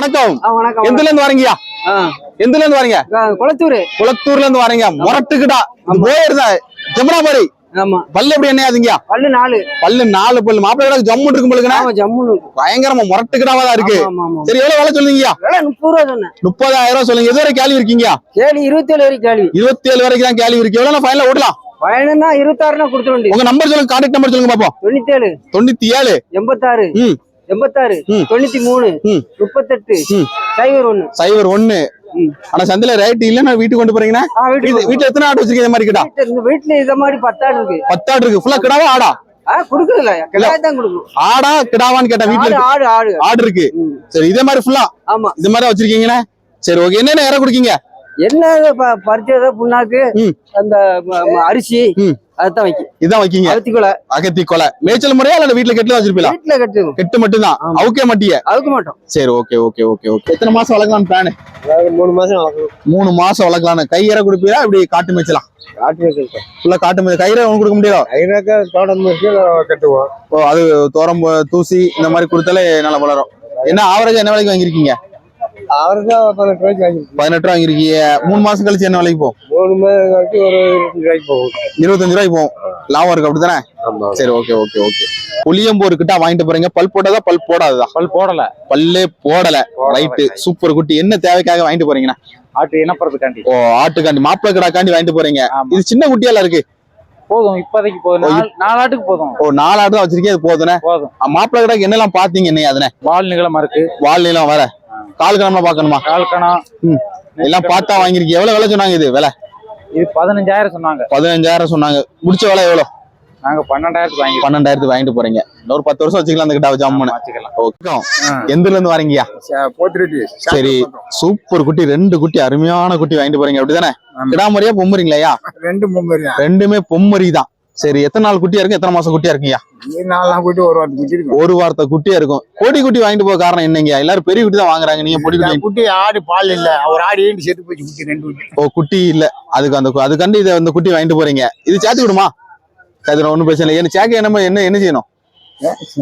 வணக்கம். எந்துல இருந்து வரீங்கயா ஆ, எந்துல இருந்து வரீங்க குளத்தூர். குளத்தூர்ல இருந்து வரீங்க. முரட்டுக்கிட்டா போயிருந்த ஜமுனாபாரி ஆமா. பல்லு எப்படி என்னையாதுங்கயா பல்லு நாலு. பல்லு நாலு பல்லு. மாப்பிள்ளை ஜம்மு இருக்கும் பயங்கரமா முரட்டுக்கிட்டாவா தான் இருக்கு. சரி எவ்வளவு வேலை சொல்லுங்கயா முப்பது ரூபா சொன்னேன் முப்பதாயிரம் ரூபாய் சொல்லுங்க. எது வரை கேள்வி இருக்கீங்க கேள்வி இருபத்தேழு வரைக்கும் கேள்வி. இருபத்தி ஏழு வரைக்கும் தான் கேள்வி இருக்கு. எவ்வளவு ஃபைனல் ஓடலாம் பயணம்னா இருபத்தாறுனா உங்க நம்பர் சொல்லுங்க. கான்டாக்ட் நம்பர் சொல்லுங்க பாப்போம். தொண்ணூத்தேழு. தொண்ணூத்தி ஏழு எண்பத்தாறு எண்பத்தாறு. தொண்ணூத்தி மூணு. முப்பத்தெட்டு. சைபர் ஒண்ணு. சைபர் ஒண்ணு. ம். ஆனா சந்தையில ரேட் இல்லன்னா வீட்டுக்கு கொண்டு போறீங்கன்னா வீட்டுல எத்தனை ஆடு வச்சிருக்கீங்க இந்த மாதிரி கிட்டா? வீட்டுல- இந்த மாதிரி பத்தாடு இருக்கு. பத்தாடு இருக்கு. ஃபுல்லா கிடாவா ஆடா? கொடுக்கல கிடாய் தான் கொடுக்கும். ஆடா கிடாவான்னு கேட்டா வீட்டுல ஆடு. ஆடு ஆடு. இருக்கு. சரி இதே மாதிரி ஃபுல்லா ஆமா. இது மாதிரி வச்சிருக்கீங்கன்னா சரி ஓகே என்னென்ன இற குடிக்கீங்க? என்ன பறிச்சத புண்ணாக்கு. அந்த அரிசி ம். அதான் வைக்கும் இதான் வைக்கீங்க. அகத்தி கொலை. மேய்ச்சல் முறையா இல்ல வீட்டுல கெட்டுல வச்சிருப்பீங்களா? வீட்டுல கெட்டு. மட்டும்தான். ஆமா. அவுக்கே மாட்டிய? அவுக்க மாட்டோம். சரி ஓகே ஓகே ஓகே ஓகே. எத்தனை மாசம் வளர்க்கலாம் பிளான் மூணு மாசம் மூணு மாசம் வளர்க்கலாம்னு. கையற குடுப்பீரா? இப்படி காட்டு மேய்ச்சலாம் காட்டு ஃபுல்லா காட்டு மேய்ச்சல் கையற ஒன்று கொடுக்க முடியாது? தோட்டம் கட்டுவோம். ஓ அது தோரம் தூசி இந்த மாதிரி கொடுத்தாலே நல்லா வளரும். என்ன ஆவரேஜ் என்ன விலைக்கு வாங்கிருக்கீங்க அவருக்கு பதினெட்டு ரூபாய்க்கு பதினெட்டு ரூபா வாங்கிருக்கீங்க மூணு மாசம் கழிச்சு என்ன விலைக்கு போகும்? மூணு மாதம் வரைக்கும் ஒரு இருபத்தஞ்சு ரூபாய்க்கு போகும். இருபத்தஞ்சு ரூபாய்க்கு போகும். லாபம் இருக்கு அப்படித்தானே? சரி ஓகே ஓகே ஓகே புளியம்போர் கிட்ட வாங்கிட்டு போறீங்க. பல் போட்டதா பல் போடாததா? பல் போடல. பல்லே போடல. ரைட்டு சூப்பர் குட்டி. என்ன தேவைக்காக வாங்கிட்டு போறீங்கண்ணா? ஆட்டு ஓ ஆட்டுக்காண்டி. மாப்பிளை கிடாக்காண்டி வாங்கிட்டு போறீங்க. இது சின்ன குட்டியால இருக்கு. போதும் இப்போதைக்கு போதும். ஓ, நாலு நாலு ஆட்டுக்கு போதும். ஓ நாலு ஆடு தான் வச்சிருக்கேன் அது போதுனே போதும். மாப்பிளை கிடாக்கு என்னெல்லாம் பாத்தீங்க என்ன அதுனே வால் நீளமா இருக்கு. வால் நீளம் வர கால் கிழமை பாக்கணுமா கால்கணம். ம். எல்லாம் பார்த்தா வாங்கிருக்கீங்க எவ்வளவு விலை சொன்னாங்க இது? விலை? இது பதினஞ்சாயிரம் சொன்னாங்க. பதினஞ்சாயிரம் சொன்னாங்க. முடிச்ச விலை எவ்வளவு? நாங்க பன்னெண்டாயிரத்துக்கு வாங்கி பன்னெண்டாயிரத்துக்கு வாங்கிட்டு போறீங்க. இன்னொரு பத்து வருஷம் வச்சுக்கலாம் அந்த கிட்ட ஜம்முன்னு வச்சுக்கலாம். ஓகே எந்த இருந்து வரீங்கயா சரி. சூப்பர் குட்டி ரெண்டு குட்டி அருமையான குட்டி வாங்கிட்டு போறீங்க. அப்படிதானே? கிடாமரியா பொம்மரிங்களையா ரெண்டு ரெண்டுமே பொம்மரி தான். சரி எத்தனை நாள் குட்டியா இருக்கு? எத்தனை மாசம் குட்டியா இருக்குங்கய்யா நாலாம் கூட்டி ஒரு வாரத்துக்கு குட்டி இருக்கும். ஒரு வாரத்தை குட்டியா இருக்கும். பொடி குட்டி வாங்கிட்டு போக காரணம் என்னங்க? எல்லாரும் பெரிய குட்டி தான் வாங்குறாங்க. நீங்க பொடி குட்டி குட்டி ஆடு பால் இல்ல. ஒரு ஆடு ஈண்டு செத்து போச்சு? குட்டி ரெண்டு குட்டி. ஓ குட்டி இல்ல. அதுக்கு அந்த அதுக்காண்டி இதை அந்த குட்டி வாங்கிட்டு போறீங்க. இது சேர்த்து விடுமா? அது ஒன்றும் பிரச்சனை இல்லை. என்ன சேக்க என்ன என்ன என்ன செய்யணும்?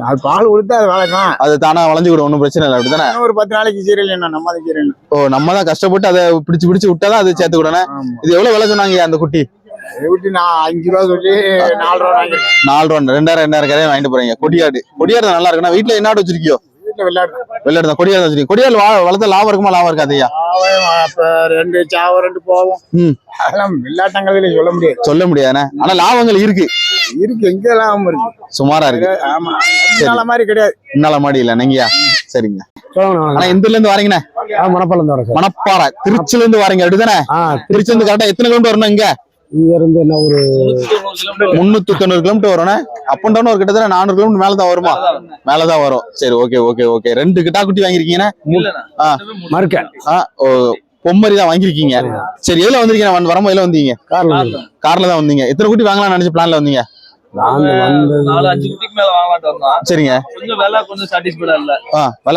அது பால் கொடுத்தா அது வளர்க்கலாம் அது தானா ஒன்றும் பிரச்சனை இல்லை. அப்படிதானே? ஒரு பத்து நாளைக்கு சீரியல் என்ன? நம்ம தான் சீரியல் ஓ நம்ம தான் கஷ்டப்பட்டு அதை பிடிச்சு பிடிச்சு விட்டாதான் அது சேர்த்து விடணும். இது எவ்வளவு விலை சொன்னாங்க அந்த குட்டி? விட்டு நான் அஞ்சு ரூபா சொல்லி நாலு ரூபா வாங்கிருக்கேன் நாலு ரூபா ரெண்டாயிரம் ரெண்டாயிரம் கரையை வாங்கிட்டு போறீங்க. கொடியாடு. கொடியாடு நல்லா இருக்குன்னா வீட்டுல என்ன ஆடு வச்சிருக்கியோ? வீட்டுல விளையாடுறேன் வெள்ளாடு தான். கொடியாடு தான் வச்சிருக்கீங்க கொடியாடு வளர்த்தா லாபம் இருக்குமா? லாபம் இருக்காதையா ரெண்டு போவோம். அதெல்லாம் சொல்ல முடியாது. சொல்ல முடியாதுண்ணே. ஆனா லாபங்கள் இருக்கு. இருக்கு எங்க லாபம் இருக்கு? சுமாரா இருக்கு. ஆமா. மாதிரி கிடையாது. இன்னால மாடி இல்ல நீங்கயா? சரிங்க. ஆனா எந்த இருந்து வரீங்கண்ணே? மணப்பாறை. திருச்சில இருந்து வரீங்க அப்படிதானே? ஆ திருச்சி. இருந்து கரெக்டா எத்தனை கிலோமீட்டர் வரணும் இங்க? இங்க இருந்து என்ன ஒரு முன்னூத்தி தொண்ணூறு கிலோமீட்டர் வரும்ண்ணே அப் அண்ட் டவுன் ஒரு கிட்டத்தட்ட நானூறு கிலோமீட்டர் மேலதான் வருமா? மேலதான் வரும். சரி ஓகே ஓகே ஓகே ரெண்டு கிட்டா குட்டி வாங்கிருக்கீங்கண்ணே ஆ. மறுக்க. ஆ ஓ பொம்மரி தான் வாங்கிருக்கீங்க சரி எதுல வந்திருக்கீங்க? வந்து வரும்போது எதுல வந்தீங்க. கார்ல கார்ல தான் வந்தீங்க. எத்தனை குட்டி வாங்கலாம்னு நினைச்சு பிளான்ல வந்தீங்க? நான் வந்து நாலு அஞ்சு குட்டிக்கு மேல வாங்கலாம்னு வந்தோம். சரிங்க. கொஞ்சம் விலை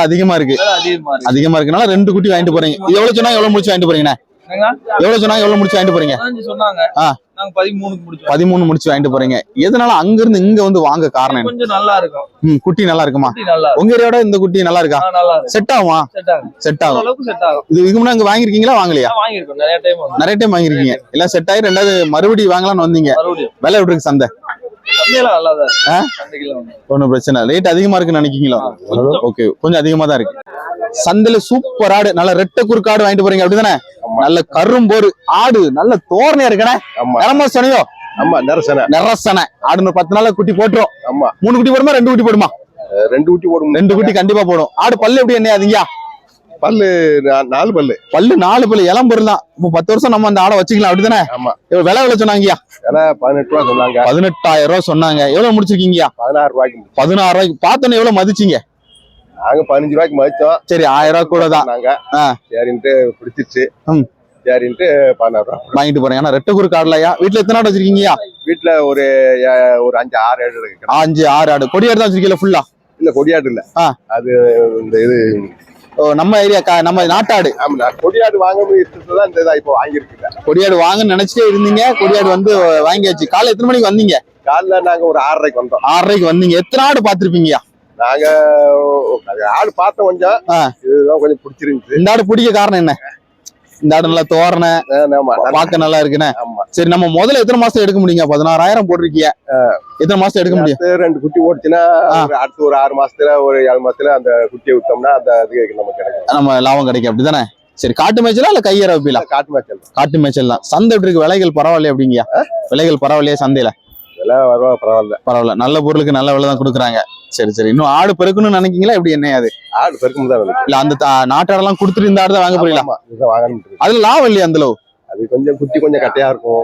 அதிகமா இருக்கு. அதிகமா இருக்கு. அதிகமா இருக்கனால ரெண்டு குட்டி வாங்கிட்டு போறீங்க. எவ்வளவு சொன்னா எவ்வளவு முடிச்சு வாங்கிட்டு போறீங்கண்ணே? எவ்வளவு சொன்னா எவ்வளவு முடிச்சு வாங்கிட்டு போறீங்க? சொன்னாங்க. நாங்க பதிமூணுக்கு பதிமூணு முடிச்சு வாங்கிட்டு போறீங்க. எதனால அங்க இருந்து இங்க வந்து வாங்க காரணம் என்ன? கொஞ்சம் நல்லா இருக்கும். ம், குட்டி நல்லா இருக்குமா? உங்க ஏரியாவோட இந்த குட்டி நல்லா இருக்கா? செட் ஆகுமா? செட் ஆகும். இது இதுக்கு முன்னாடி இங்க வாங்கிருக்கீங்களா வாங்கலையா? நிறைய டைம் வந்து நிறைய டைம் வாங்கிருக்கீங்க எல்லாம் செட் ஆகி ரெண்டாவது மறுபடியும் வாங்கலாம்னு வந்தீங்க. விலை எப்படி இருக்கு சந்தை? ஒன்றும் பிரச்சனை ரேட் அதிகமா இருக்குன்னு நினைக்கீங்களா ஓகே கொஞ்சம். அதிகமா தான் இருக்கு. சந்தையில சூப்பர் ஆடு. நல்ல ரெட்டை குறுக்காடு வாங்கிட்டு போறீங்க. அப்படிதானே? நல்ல கரும்போரு ஆடு நல்ல தோரணையா இருக்கனே? ஆமா. நிறமா சனையோ ஆமா நரசன நிறசனை. ஆடு ஒரு பத்து நாள்ல குட்டி போட்டுரும். ஆமா. மூணு குட்டி போடுமா ரெண்டு குட்டி போடுமா? ரெண்டு ஊட்டி போடும்? ரெண்டு குட்டி கண்டிப்பா போடும். ஆடு பல்லு எப்படி என்ன அதுங்கயா பல்லு நாலு பல்லு. பல்லு நாலு பல்லு. இளம் பொருள் தான். இப்போ பத்து வருஷம் நம்ம அந்த ஆடை வச்சுக்கலாம். அப்படிதானே? ஆமா. எவ்வளவு விலை விலை சொன்னாங்கய்யா? விலை பதினெட்டு ரூபா சொன்னாங்க. பதினெட்டாயிரம் ரூபாய் சொன்னாங்க. எவ்வளவு முடிச்சிருக்கீங்கயா பதினாறு ரூபாய்க்கு. பதினாறு ரூபாய்க்கு. பார்த்தோன்னே எவ்வளவு மதிச்சீங்க? நாங்க பதினஞ்சு ரூபாய்க்கு மதிச்சோம். சரி ஆயிரம் ரூபாய் கூட தான். நாங்க. சரின்ட்டு பிடிச்சிருச்சு. சரின்ட்டு பதினாறு வாங்கிட்டு போறேன். ஆனா ரெட்டை குறுக்கு ஆடலையா வீட்டுல எத்தனை ஆடு வச்சிருக்கீங்கயா வீட்டுல ஒரு ஒரு அஞ்சு ஆறு ஏழு இருக்கு. அஞ்சு ஆறு ஆடு. கொடி ஆடு தான் வச்சிருக்கீங்களா ஃபுல்லா இல்ல கொடியாடு இல்ல. அது இந்த இது நம்ம ஏரியா நம்ம நாட்டாடு. கொடியாடு வாங்க இஷ்டத்துல தான் இந்த இதா இப்போ வாங்கியிருக்குங்க கொடியாடு வாங்கன்னு நினைச்சிட்டே இருந்தீங்க. கொடியாடு வந்து வாங்கியாச்சு. காலை எத்தனை மணிக்கு வந்தீங்க? காலைல நாங்க ஒரு ஆறரைக்கு வந்தோம். ஆறரைக்கு வந்தீங்க. எத்தனை ஆடு பாத்திருப்பீங்கயா நாங்க ஆடு பார்த்தோம் கொஞ்சம். இதுதான் கொஞ்சம் பிடிச்சிருந்துச்சு. இந்த ஆடு பிடிக்க காரணம் என்ன? இந்த ஆடு நல்லா தோரண பார்க்க நல்லா இருக்குண்ணே சரி நம்ம முதல்ல எத்தனை மாசம் எடுக்க முடியுங்க? பதினாறாயிரம் போட்டிருக்கீங்க எத்தனை மாசம் எடுக்க முடியும்? ரெண்டு குட்டி ஓடுச்சுன்னா அடுத்து ஒரு ஆறு மாசத்துல ஒரு ஏழு மாசத்துல அந்த குட்டியை விட்டோம்னா அந்த இது நமக்கு கிடைக்கும். நம்ம லாபம் கிடைக்கும். அப்படிதானே? சரி காட்டு மேய்ச்சலா இல்ல கையற வைப்பீங்களா? காட்டு மேய்ச்சல் காட்டு மேய்ச்சல் தான். சந்தை எப்படி இருக்கு விலைகள் பரவாயில்லையா அப்படிங்கயா? விலைகள் பரவாயில்லையா சந்தையில? இதெல்லாம் வருவா? பரவாயில்ல. பரவாயில்ல. நல்ல பொருளுக்கு நல்ல விலை தான் கொடுக்குறாங்க. சரி சரி. இன்னும் ஆடு பெருக்கணும்னு நினைக்கீங்களா எப்படி என்ன அது? ஆடு பெருக்கும் தான் இல்ல அந்த நாட்டாடெல்லாம் கொடுத்துட்டு இந்த ஆடு தான் வாங்க போறீங்களா. அதுல லாபம் இல்லையா அந்த அளவு? அது கொஞ்சம் குட்டி கொஞ்சம் கட்டையா இருக்கும்.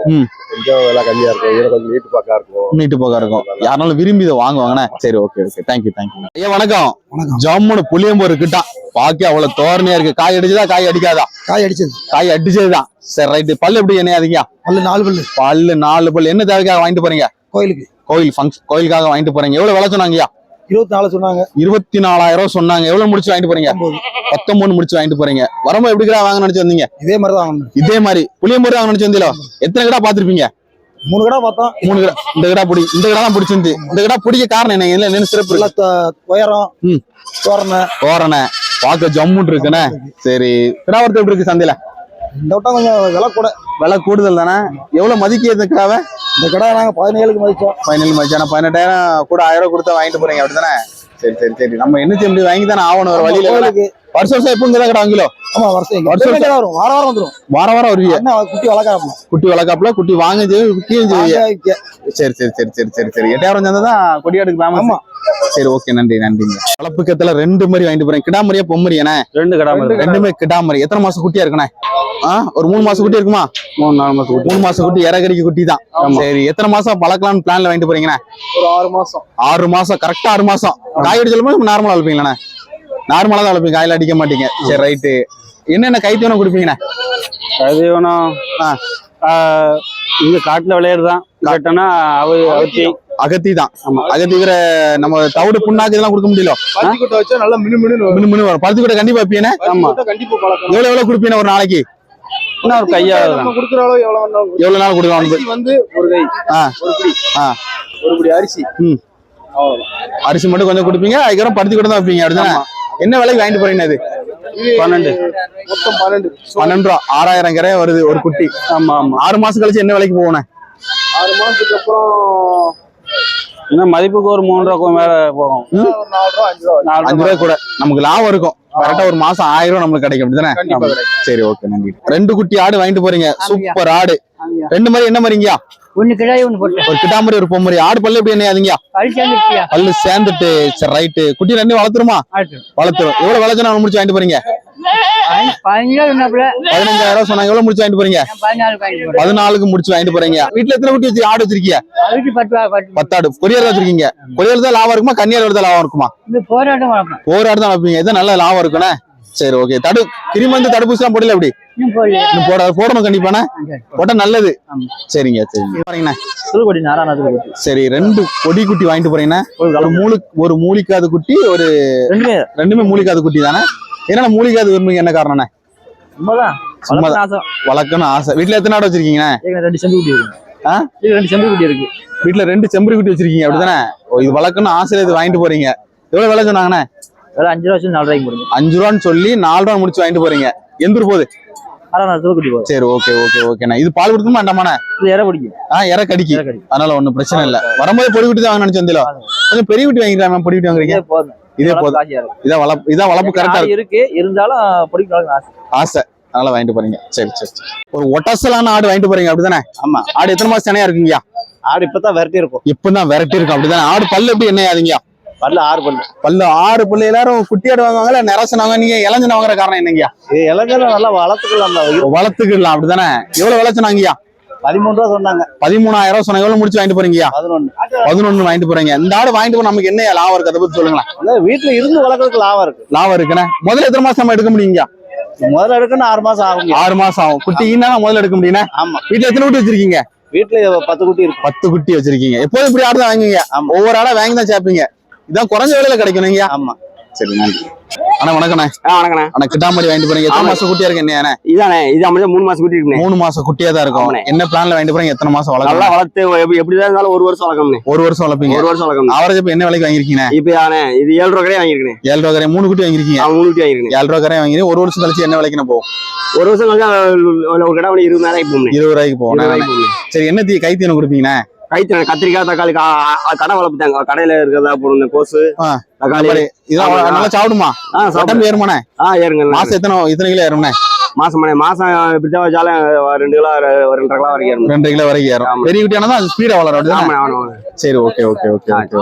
கொஞ்சம் விலை கம்மியா இருக்கும். இதுல கொஞ்சம் நீட்டு பாக்கா இருக்கும். நீட்டு போக இருக்கும். யாருனாலும் விரும்பி இதை வாங்குவாங்கண்ணே சரி ஓகே ஓகே தேங்க்யூ தேங்க்யூ ஐயா வணக்கம். வணக்கம். ஜம்முன்னு புளியம்பூர் கிட்டான் பாக்கி அவ்வளவு தோரணையா இருக்கு. காய் அடிச்சதா காய் அடிக்காதா? காய் அடிச்சது. காய் அடிச்சதுதான். சரி ரைட்டு பல்லு எப்படி என்ன அதிகம் பல்லு நாலு பல்லு. பல்லு நாலு பல்லு. என்ன தேவைக்காக வாங்கிட்டு போறீங்க? கோயிலுக்கு. கோயில் ஃபங்க்ஷன் கோயிலுக்காக வாங்கிட்டு போறீங்க. எவ்வளவு விலை சொன்னாங்கய்யா? இருபத்தி நாலு சொன்னாங்க. இருபத்தி நாலாயிரம் சொன்னாங்க. எவ்வளவு முடிச்சு வாங்கிட்டு போறீங்க? பத்தொன்பது முடிச்சு வாங்கிட்டு போறீங்க. வரும்போது எப்படி கிடா வாங்க நினைச்சு வந்தீங்க? இதே மாதிரி தான் வாங்கணும். இதே மாதிரி. புளியம்பூர் வாங்க நினைச்சு வந்தீங்களோ? எத்தனை கிடா பாத்திருப்பீங்க மூணு கடை பார்த்தோம். மூணு கிடா. இந்த கிடா பிடி இந்த கிடா தான் பிடிச்சிருந்து. இந்த கிடா பிடிக்க காரணம் என்ன? இதுல என்ன சிறப்பு? த- உயரம். தோரணை. தோரணை. பார்க்க ஜம்முன்னு இருக்குண்ணே. சரி. கிடாவரத்து எப்படி இருக்கு சந்தையில? இந்த வட்டம் கொஞ்சம் விலை கூட. விலை கூடுதல் தானே? எவ்வளவு மதிக்க இந்த கிடாவை இந்த கடை நாங்க பதினேழுக்கு மதிச்சோம். ஃபைனல் மச்சான பதினெட்டாயிரம் கூட ஆயிரம் ரூபாய் கொடுத்தா வாங்கிட்டு போறீங்க அப்படிதானே சரி சரி சரி. நம்ம என்ன செய்ய முடியும் வாங்கி தானே ஆகணும் ஒரு வழியில வருஷம் வருஷம் எப்போ இங்கே கடை வாங்கிலோ ஆமா வருஷம் வருஷம் எப்பவுமே கடை வரும். வாரம் வாரம் வந்துரும். வாரம் வாரம் வருவீங்க என்ன குட்டி வளர்க்கறாப்ல குட்டி வளர்க்காப்புல குட்டி வாங்க சரி சரி சரி சரி சரி சரி. எட்டாயிரம் சேர்ந்தா தான் கொடியாடுக்கு ஃபேமஸ் ஆமா. சரி ஓகே நன்றி நன்றிங்க வளர்ப்புக்கத்துல ரெண்டு மாதிரி வாங்கிட்டு போறேன். கிடாமரியா பொம்மரியானே ரெண்டு கடை ரெண்டுமே கிடாமரி. எத்தனை மாசம் குட்டியா இருக்குண்ணே? ஆ ஒரு மூணு மாசம் குட்டி இருக்குமா? மூணு நாலு மாசம் குட்டி. மூணு மாசம் குட்டி இறகடிக்கு குட்டி தான். சரி எத்தனை மாசம் பழக்கலாம்னு பிளான்ல வாங்கிட்டு போறீங்கண்ணே? ஒரு ஆறு மாசம். ஆறு மாசம் கரெக்டா ஆறு மாசம். காய் அடிச்சாலும் நார்மலா வளர்ப்பீங்களாண்ணே? நார்மலா தான் வளர்ப்பீங்க காயில அடிக்க மாட்டீங்க. சரி ரைட்டு என்னென்ன கைத்தீவனம் கொடுப்பீங்கண்ணே? ஆ. இங்க காட்டுல விளையாடுதான் காட்டுனா அவ அவத்தி அகத்தி. தான் அகத்தி வேற நம்ம தவிடு புண்ணாக்கு இதெல்லாம் கொடுக்க முடியல. பருத்தி கொட்டை வச்சா நல்லா மினு மினு மினு மினு வரும். பருத்தி கூட கண்டிப்பா வைப்பீங்க ஆமா. கண்டிப்பா பழக்கம். எவ்வளவு எவ்வளவு கொடுப்பீங்க ஒரு நாளைக்கு? ஒரு நம்ம குடுக்குற அளவு எவ்வளவு. எவ்வளவு நாள் கொடுக்கலாம்? வந்து ஒரு கை. ஆ. ஒரு பிடி அரிசி. ம். அரிசி மட்டும் கொஞ்சம் கொடுப்பீங்க அதுக்கப்புறம் பருத்தி கூட தான் வைப்பீங்க அப்படிதானே? என்ன விலைக்கு வாங்கிட்டு போறீங்க அது? இது பன்னெண்டு. மொத்தம் பன்னெண்டு. பன்னெண்டு? ரூபா ஆறாயிரம் கரை வருது ஒரு குட்டி. ஆமா ஆமா. ஆறு மாசம் கழிச்சு என்ன விலைக்கு போகணும் ஆறு மாசத்துக்கு அப்புறம் இன்னும் மதிப்புக்கு ஒரு மூணு ரூபா மேல போகும். அஞ்சு ரூபாய் கூட. நமக்கு லாபம் இருக்கும். கரெக்டா ஒரு மாசம் ஆயிரம் ரூபாய் நம்மளுக்கு கிடைக்கும். அப்படிதானே. சரி ஓகே நன்றி. ரெண்டு குட்டி ஆடு வாங்கிட்டு போறீங்க. சூப்பர் ஆடு. ரெண்டு மாதிரி என்ன மாதிரிங்கயா ஒண்ணு கிடாய் ஒண்ணு போட்டு ஒரு கிட்டாமரி ஒரு பொம்மரி ஆடு பல்லு எப்படி என்ன அதுங்கயா அழிச்சு வந்துருக்கியா பல்லு சேர்ந்துட்டு சரி ரைட்டு குட்டி ரெண்டு வளர்த்துருமா? வளர்த்துரும் எவ்வளவு விளைச்சா முடிச்சு வாங்கிட்டு போறீங்க? பதினஞ்சாயிரம் சொன்னாங்க. எவ்வளவு முடிச்சு வாங்கிட்டு போறீங்க? பதினாலுக்கு முடிச்சு வாங்கிட்டு போறீங்க. வீட்டுல எத்தனை குட்டி வச்சு ஆடு வச்சிருக்கீங்க பத்தாடு. கொரியர் வச்சிருக்கீங்க. கொரியர் தான் லாபம் இருக்குமா? கன்னியார் தான் லாபம் இருக்குமா? போராட்டம் ஆடு தான் வைப்பீங்க இது நல்ல லாபம் இருக்குண்ணே சரி ஓகே தடு கிரிமந்து தடுப்பூசி எல்லாம் போடல எப்படி இன்னும் போட போடணும் கண்டிப்பாண்ணே. போட்டா நல்லது. சரிங்க சரிங்க. பாருங்கண்ணே. புதுக்கோடி நாராயணத்துக்கு சரி ரெண்டு கொடி குட்டி வாங்கிட்டு போறீங்கண்ணே. ஒரு மூலு ஒரு மூலிக்காது குட்டி ஒரு ரெண்டுமே. ரெண்டுமே மூலிக்காது குட்டி தானே? என்னென்ன மூலிக்காது விரும்புங்க என்ன காரணம்ண்ணே? ஆசை. வளர்க்கணும் ஆசை. வீட்டுல எத்தனை ஆடு வச்சிருக்கீங்கண்ணே? ரெண்டு செம்பு குட்டி இருக்கு. ரெண்டு செம்பு குட்டி இருக்கு. வீட்டுல ரெண்டு செம்பரி குட்டி வச்சிருக்கீங்க அப்படிதானே? இது வளர்க்கணும் ஆசையில இது வாங்கிட்டு போறீங்க. எவ்வளவு விலை சொன்னாங்கண்ணே? வேலை அஞ்சு ரூபா நாலு ரூபாய்க்கு போடுங்க அஞ்சு ரூபான்னு சொல்லி நாலு ரூபா முடிச்சு வாங்கிட்டு போறீங்க. எந்த போகுது சரி ஓகே ஓகே ஓகேண்ணா இது பால் கொடுக்குமா வேண்டாமாண்ணே? இது இற பிடிக்கும் ஆ இற கடிக்கு. அதனால ஒண்ணும் பிரச்சனை இல்ல. வரும்போது பொடி குட்டி தான் வாங்க நினைச்சு வந்தீங்களோ கொஞ்சம் பெரிய குட்டி வாங்கிக்கலாம் பொடி குட்டி வாங்குறீங்க? இதே போதும். இதான் வளர்ப்பு இதான் வளர்ப்பு கரெக்டா இருக்கு. இருந்தாலும் பிடிக்கும் ஆசை. ஆசை. அதனால வாங்கிட்டு போறீங்க. சரி சரி. ஒரு ஒட்டசலான ஆடு வாங்கிட்டு போறீங்க அப்படிதானே? ஆமா. ஆடு எத்தனை மாசம் சென்னையா இருக்குங்கய்யா? ஆடு இப்பதான் விரட்டி இருக்கும் இப்பதான் விரட்டி இருக்கும் அப்படிதானே? ஆடு பல்லு எப்படி என்ன ஆகுதுங்கய்யா? பல்ல ஆறு பல்லு. பல்லு ஆறு பல்லு எல்லாரும் குட்டி ஆடு வாங்குவாங்களா நிறசன் வாங்க நீங்க இளஞ்சன வாங்குற காரணம் என்னங்கய்யா? இளைஞர்கள் நல்லா வளர்த்துக்கலாம் வளர்த்துக்கலாம் அப்படிதானே? எவ்வளவு விளைச்சனாங்கய்யா? பதிமூணு ரூபா சொன்னாங்க. பதிமூணாயிரம் ரூபாய் சொன்னாங்க. எவ்வளவு முடிச்சு வாங்கிட்டு போறீங்கய்யா? பதினொன்னு. பதினொன்னு வாங்கிட்டு போறீங்க. இந்த ஆடு வாங்கிட்டு போய் நமக்கு என்ன லாபம் இருக்கு? அதை பத்தி சொல்லுங்களேன். வீட்டுல இருந்து வளர்க்கறதுக்கு லாபம் இருக்கு. லாபம் இருக்குண்ணே. முதல்ல எத்தனை மாசம் நம்ம எடுக்க முடியுங்க முதல்ல எடுக்கணும் ஆறு மாசம் ஆகும் ஆறு மாசம் ஆகும். குட்டி ஈனா முதல்ல எடுக்க முடியும்னா ஆமா. வீட்டுல எத்தனை குட்டி வச்சிருக்கீங்க? வீட்டுல பத்து குட்டி இருக்கு. பத்து குட்டி வச்சிருக்கீங்க. எப்போதும் இப்படி ஆடு தான் வாங்குவீங்க. ஒவ்வொரு ஆடா வாங்கி தான் சேர்ப்பீங்க இதான் குறைஞ்ச விலையில கிடைக்கும் நீங்க? ஆமா. சரி நன்றி. அண்ணா வணக்கண்ணே வணக்கண்ணே அண்ணா கிட்டாமடி வாங்கிட்டு போறீங்க. எத்தனை. மாசம் குட்டியா இருக்கு என்ன இதானே இது அப்படியே மூணு மாசம் குட்டி இருக்குண்ணே. மூணு மாசம் குட்டியா தான் இருக்கும். என்ன பிளான்ல வாங்கிட்டு போறீங்க? எத்தனை மாசம் நல்லா வளர்க்கலாம் வளர்த்து எப்படி எப்படிதான் இருந்தாலும் ஒரு வருஷம் வளர்க்கணும்னே ஒரு வருஷம் வளர்ப்பீங்க. ஒரு வருஷம் வளர்க்கணும் இப்ப என்ன விலைக்கு வாங்கிருக்கீங்க இப்ப யானே இது ஏழு ரூபா வாங்கியிருக்கேன் ஏழு ரூபா கரையை மூணு குட்டி வாங்கிருக்கீங்க மூணு குட்டி ஏழு ரூபா கரையை வாங்கி ஒரு வருஷம் கழிச்சு என்ன விலைக்கு போகும்? ஒரு வருஷம் கழிச்சு ஒரு கடை இருபது நேரம் போகணும் இருபது ரூபாய்க்கு போகும் சரி என்ன தீ கைத்தீவனம் கொடுப்பீங்கண்ணே? கைத்தன கத்திரிக்காய் தக்காளி கடை வளர்ப்புட்டாங்க கடையில இருக்கிறதா போடணும் கோசு. தக்காளி. இதெல்லாம். நல்லா சாப்பிடுமா? உடம்பு ஏறுமாண்ணே? ஆ ஏறுங்க மாசம் எத்தனை இத்தனை கிலோ ஏறும்ண்ணே? மாசம் மாசம் இப்படிதான் வச்சாலும் ரெண்டு கிலோ ரெண்டரை கிலோ வரைக்கும் ஏறும். ரெண்டு கிலோ வரைக்கும் ஏறும். பெரிய குட்டியானதான் அது ஸ்பீடா வளரும் சரி ஓகே ஓகே ஓகே ஓகே.